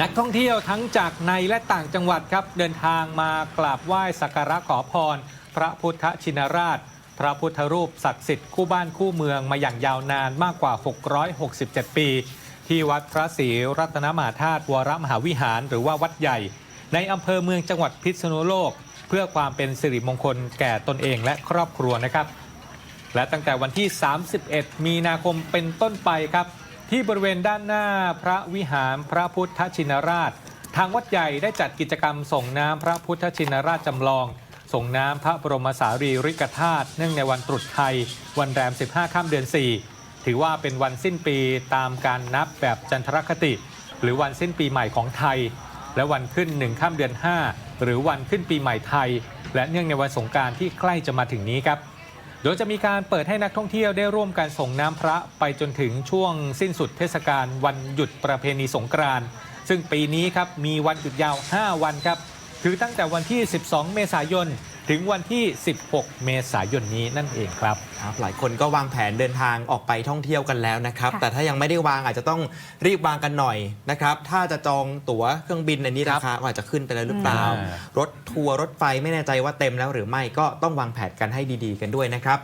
นักท่องเที่ยวทั้งจากในและต่างจังหวัดครับเดินทางมากราบไหว้สักการะขอพร พระพุทธชินราช พระพุทธรูปศักดิ์สิทธิ์คู่บ้านคู่เมืองมาอย่างยาวนานมากกว่า 667 ปี ที่วัดพระศรีรัตนมหาธาตุวรมหาวิหารหรือว่าวัดใหญ่ ในอำเภอเมืองจังหวัดพิษณุโลก เพื่อความเป็นสิริมงคลแก่ตนเองและครอบครัวนะครับ และตั้งแต่วันที่ 31 มีนาคมเป็นต้นไปครับ ที่บริเวณด้านหน้าพระวิหารพระพุทธชินราช ทางวัดใหญ่ได้จัดกิจกรรมส่งน้ำพระพุทธชินราชจำลอง ส่งน้ำพระบรมสารีริกธาตุเนื่องในวันตรุษไทย วันแรม 15 ข้ามเดือน 4 ถือว่าเป็นวันสิ้นปีตามการนับแบบจันทรคติ หรือวันสิ้นปีใหม่ของไทย และวันขึ้น1ข้ามเดือน 5 หรือวันขึ้นปีใหม่ไทย และเนื่องในวันสงการที่ใกล้จะมาถึงนี้ครับ โดยจะมีการเปิดให้นักท่องเที่ยวได้ร่วมกันส่งน้ำพระไปจนถึงช่วงสิ้นสุดเทศกาลวันหยุดประเพณีสงกรานต์ซึ่งปีนี้ครับมีวันหยุดยาว 5 วันครับ คือตั้งแต่วันที่ 12 เมษายน ถึงวันที่ 16 เมษายนนี้นั่นเองครับครับหลายคนก็วางแผนเดินทางออกไปท่องเที่ยวกันแล้วนะครับค่ะแต่ถ้ายังไม่ได้วางอาจจะต้องรีบวางกันหน่อยนะครับ ถ้าจะจองตั๋วเครื่องบินอันนี้ครัราบคาก็อาจจะขึ้นไปแล้วหรือเปล่าอืมรถทัวร์รถไฟไม่แน่ใจว่าเต็มแล้วหรือไม่ก็ต้องวางแผนกันให้ดี ๆ กันด้วยนะครับ